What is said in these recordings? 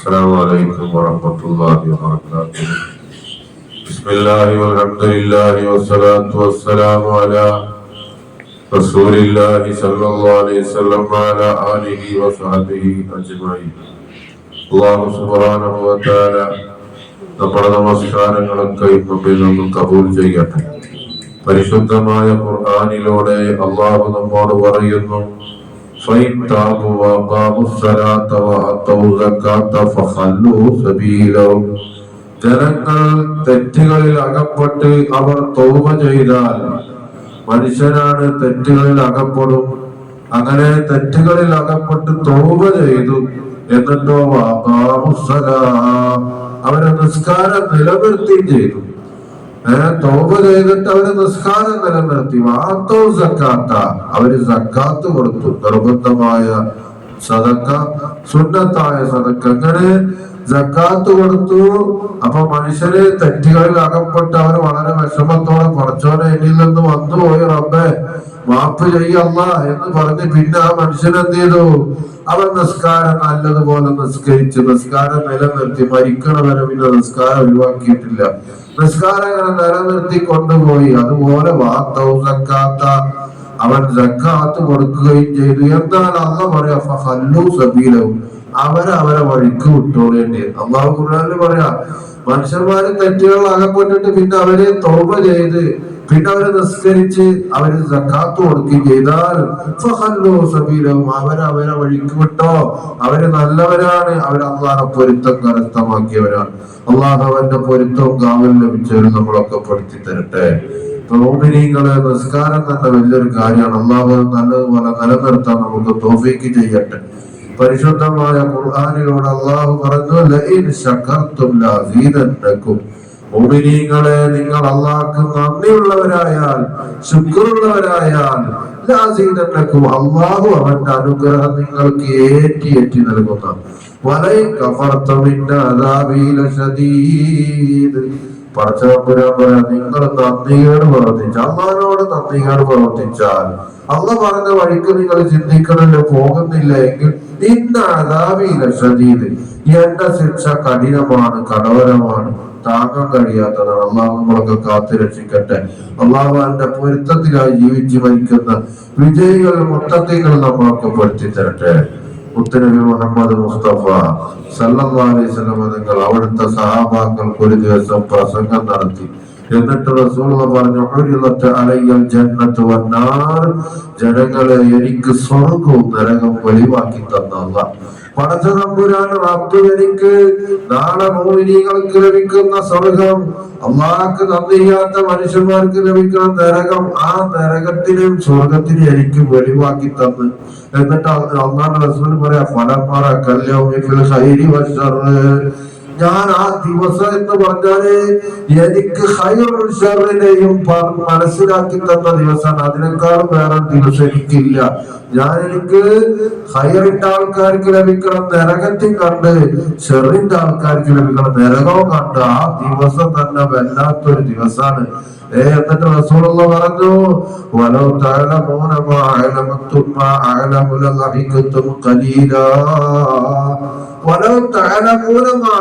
السلام عليكم ورحمة الله وبركاته بسم الله والحمد لله والصلاة والسلام على رسول الله صلى الله عليه وسلم وعلى آله وصحبه أجمعين അള്ളാഹു സുബ്ഹാനഹു വ തആല നമ്മുടെ നമസ്കാരങ്ങളൊക്കെ മുമ്പിൽ നിന്നും കബൂൽ ചെയ്യട്ടെ പരിശുദ്ധമായ ഖുർആനിലൂടെ അള്ളാഹു നമ്മോട് പറയുന്നു فإن تابوا وأقاموا الصلاة وآتوا الزكاة فخلوا سبيلهم ജനങ്ങൾ തെറ്റുകളിൽ അകപ്പെട്ട് അവർ തൗബ ചെയ്താൽ മനുഷ്യനാണ് തെറ്റുകളിൽ അകപ്പെടും അങ്ങനെ തെറ്റുകളിൽ അകപ്പെട്ട് തൗബ ചെയ്തു എന്നിട്ടോ വാഖാമുസ്സലാ. അവരെ നിസ്കാരം നിലനിർത്തുകയും ചെയ്തു ഏഹ് തോപ ചെയ്തിട്ട് അവർ നിസ്കാരം നിലനിർത്തി. വാത്തോ സക്കാത്ത. അവർ സക്കാത്ത് കൊടുത്തു. നിർബന്ധമായ സദക്ക സുന്നത്തായ സദക്ക. അങ്ങനെ സക്കാത്ത് കൊടുത്തു. അപ്പൊ മനുഷ്യര് തെറ്റുകളിൽ അകപ്പെട്ട് അവർ വളരെ വിഷമത്തോടെ കുറച്ചോനെ എന്നിൽ നിന്ന് വന്നുപോയി റബ്ബെ. മാപ്പ് ചെയ്യല്ല എന്ന് പറഞ്ഞ് പിന്നെ ആ മനുഷ്യൻ എന്ത് ചെയ്തു? അവൻ നിസ്കാരം നല്ലതുപോലെ നിസ്കരിച്ച് നിസ്കാരം നിലനിർത്തി മരിക്കണ വരെ പിന്നെ നിസ്കാരം ഒഴിവാക്കിയിട്ടില്ല. നിസ്കാരങ്ങൾ നിലനിർത്തി കൊണ്ടുപോയി. അതുപോലെ വാത്തവും അവൻ സക്കാത്ത് കൊടുക്കുകയും ചെയ്തു. എന്നാൽ അന്ന് പറയാ? ഫല്ലു സബീലവും അവരെ അവരെ വഴിക്ക് വിട്ടോളേണ്ടി അള്ളാഹു ഖുർആനിൽ പറയാ മനുഷ്യന്മാരും തെറ്റുകൾ അകപ്പെട്ടിട്ട് പിന്നെ അവരെ തോപ ചെയ്ത് പിന്നെ അവരെ നിസ്കരിച്ച് അവർ സക്കാത്ത് കൊടുക്കുകയും ചെയ്താൽ അവരെ അവരെ വഴിക്ക് വിട്ടോ. അവർ നല്ലവരാണ്. അവർ അള്ളാഹെ പൊരുത്തം കരസ്ഥമാക്കിയവരാണ്. അള്ളാഹവന്റെ പൊരുത്തവും കാവൽ ലഭിച്ചവര് നമ്മളൊക്കെ പൊരുത്തി തരട്ടെ തോമിനിങ്ങളെ നിസ്കാരം തന്നെ വലിയൊരു കാര്യമാണ്. അള്ളാഹു നല്ലതുപോലെ നിലനിർത്താൻ നമുക്ക് തോഫിക്ക് ചെയ്യട്ടെ. പരിശുദ്ധമായ ഖുർആനിലൂടെ അള്ളാഹു പറഞ്ഞു ലൈൻ ശകർത്തും മുഅ്മിനീങ്ങളെ നിങ്ങൾ അള്ളാഹ്ക്ക് നന്ദിയുള്ളവരായാൽ ശുക്രുള്ളവരായാൽ ലഅസീദന്നകും അള്ളാഹു അവന്റെ അനുഗ്രഹം നിങ്ങൾക്ക് ഏറ്റി ഏറ്റി നൽകുന്ന. വലൈ കഫർത്തമിന്റെ അതാവീല അദാബി പറഞ്ഞ നിങ്ങൾ നന്ദികേട് പ്രവർത്തിച്ച അള്ളഹാനോട് നന്ദികേട് പ്രവർത്തിച്ചാൽ അള്ള പറഞ്ഞ വഴിക്ക് നിങ്ങൾ ചിന്തിക്കണല്ലോ പോകുന്നില്ല എങ്കിൽ ഇന്ന അതാവീല ഷദീദ് എന്റെ ശിക്ഷ കഠിനമാണ് കടവരമാണ് താങ്ങാൻ കഴിയാത്തതാണ്. അള്ളാഹു നമ്മളൊക്കെ കാത്തു രക്ഷിക്കട്ടെ. അള്ളാഹു എന്റെ പൊരുത്തത്തിലായി ജീവിച്ച് മരിക്കുന്ന വിജയികൾ മുത്തത്തികൾ നമ്മളൊക്കെ പെടുത്തി തരട്ടെ. മുത്തനബി മുഹമ്മദ് മുസ്തഫ വസല്ലം തങ്ങൾ അവിടുത്തെ സഹാബാക്കൾക്ക് ഒരു ദിവസം പ്രസംഗം നടത്തി. എന്നിട്ട് റസൂൽ പറഞ്ഞു "ഉരിളത്ത് അലയ്യൽ ജന്നത്തു വന്നാർ. ജനങ്ങളെ എനിക്ക് സ്വർഗവും നരകം വെളിവാക്കി തന്ന പടച്ച തമ്പുരാൻ എനിക്ക് നാളെ മോഹിനികൾക്ക് ലഭിക്കുന്ന സ്വർഗം. അമ്മാക്ക് നന്ദിയാത്ത മനുഷ്യന്മാർക്ക് ലഭിക്കുന്ന നരകം ആ നരകത്തിനും സ്വർഗത്തിനും എനിക്ക് വെളിവാക്കി തന്ന്. എന്നിട്ട് അള്ളാഹ് റസൂൽ പറയാ ഫലമാറ കല്യാണം ഹൈരി വശറ് ഞാൻ ആ ദിവസം എന്ന് പറഞ്ഞാൽ എനിക്ക് ഹൈറുഷറിനെയും മനസ്സിലാക്കി തന്ന ദിവസമാണ്. അതിനേക്കാളും വേറെ ദിവസം എനിക്കില്ല. ഞാൻ എനിക്ക് ഹൈറിന്റെ ആൾക്കാർക്ക് ലഭിക്കണം നരകത്തിൽ കണ്ട് ഷെറിന്റെ ആൾക്കാർക്ക് ലഭിക്കണം നരകവും കണ്ട് ആ ദിവസം തന്നെ വല്ലാത്തൊരു ദിവസമാണ്. തഅലമൂന മാ തഅലമൂന മാ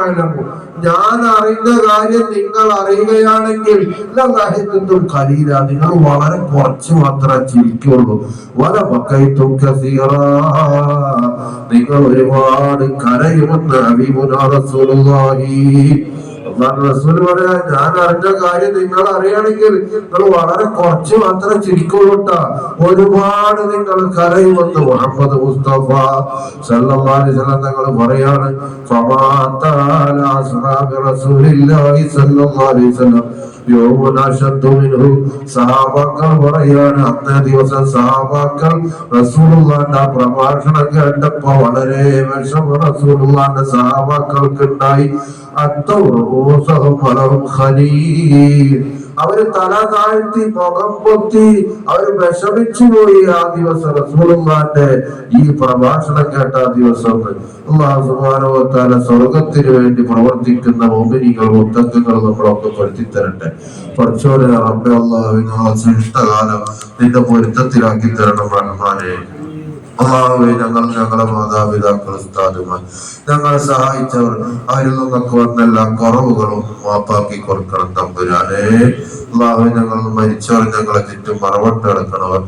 ഞാൻ അറിയുന്ന കാര്യം നിങ്ങൾ അറിയുകയാണെങ്കിൽ ലളഹികത്തും ഖലീല. നിങ്ങൾ വളരെ കുറച്ച് മാത്രമേ ചിരിക്കുള്ളൂ. വല ബക്കൈത്തും നിങ്ങൾ ഒരുപാട് കരയുമെന്ന് ഹബീബുനാ റസൂലുള്ളാഹി. അള്ളാഹു റസൂൽ പറയാ ഞാൻ അറിഞ്ഞ കാര്യം നിങ്ങൾ അറിയണമെങ്കിൽ നിങ്ങൾ വളരെ കുറച്ച് മാത്രമേ ചിരിക്കുള്ളൂട്ട ഒരുപാട് നിങ്ങൾ കരയുമെന്ന് മുഹമ്മദ് മുസ്തഫ വസല്ലം തങ്ങൾ പറയാണ് ഫമാതാല സഹാബാക്കൾ പറയാണ്. അന്നേ ദിവസം സഹാബാക്കൾ റസൂലുള്ളാന്റെ പ്രഭാഷണം കേട്ടപ്പോ വളരെ വിഷമ റസൂലുള്ളാന്റെ സഹാബാക്കൾക്കുണ്ടായി. ഖലീൽ. അവർ തല താഴ്ത്തി മുഖം പൊത്തി അവർ വിഷമിച്ചു പോയി ആ ദിവസം റസൂലുള്ളാന്റെ ഈ പ്രഭാഷണം കേട്ട ആ ദിവസം അള്ളാഹു തആല സ്വർഗത്തിന് വേണ്ടി പ്രവർത്തിക്കുന്ന മോമിനികൾ മുത്തങ്ങൾ നമ്മളൊക്കെ പെടുത്തി തരട്ടെ പഠിച്ചോരെ റബ്ബെ അള്ളാഹുവിനെ സൃഷ്ടകാലം നിന്റെ പൊരുത്തത്തിലാക്കി തരണം റഹ്മാനെ അള്ളാഹുവെ ഞങ്ങൾ ഞങ്ങളെ മാതാപിതാക്കൾ ഉസ്താദുമാർ ഞങ്ങളെ സഹായിച്ചവർ അവരിൽ നിന്നൊക്കെ വന്ന എല്ലാ കുറവുകളും മാപ്പാക്കി കൊടുക്കണം തമ്പുരാനെ. അള്ളാഹു ഞങ്ങൾ മരിച്ചവർ ഞങ്ങളെ ചുറ്റും മറവട്ട് കിടക്കണവർ.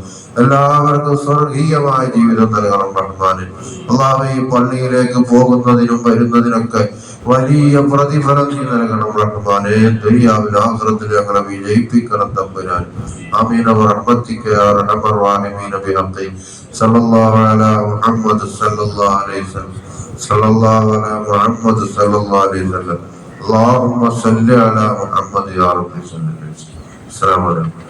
എല്ലാവർക്കും സ്വർഗീയമായ ജീവിതം നൽകണം റഹ്മാന് അള്ളാഹു ഈ പള്ളിയിലേക്ക് പോകുന്നതിനും വരുന്നതിനൊക്കെ വലിയ പ്രതിഫലം നീ നൽകണം റഹ്മാനെ ദുര്യാവിൽ ആഹ്റത്തിൽ ഞങ്ങളെ വിജയിപ്പിക്കണം തമ്പുരാൻ. ആമീന റഹ്മത്തിക്ക് صلى الله على محمد صلى الله عليه وسلم. صلى الله على محمد صلى الله عليه وسلم. اللهم صل على محمد يا رب صلى الله عليه وسلم السلام عليكم.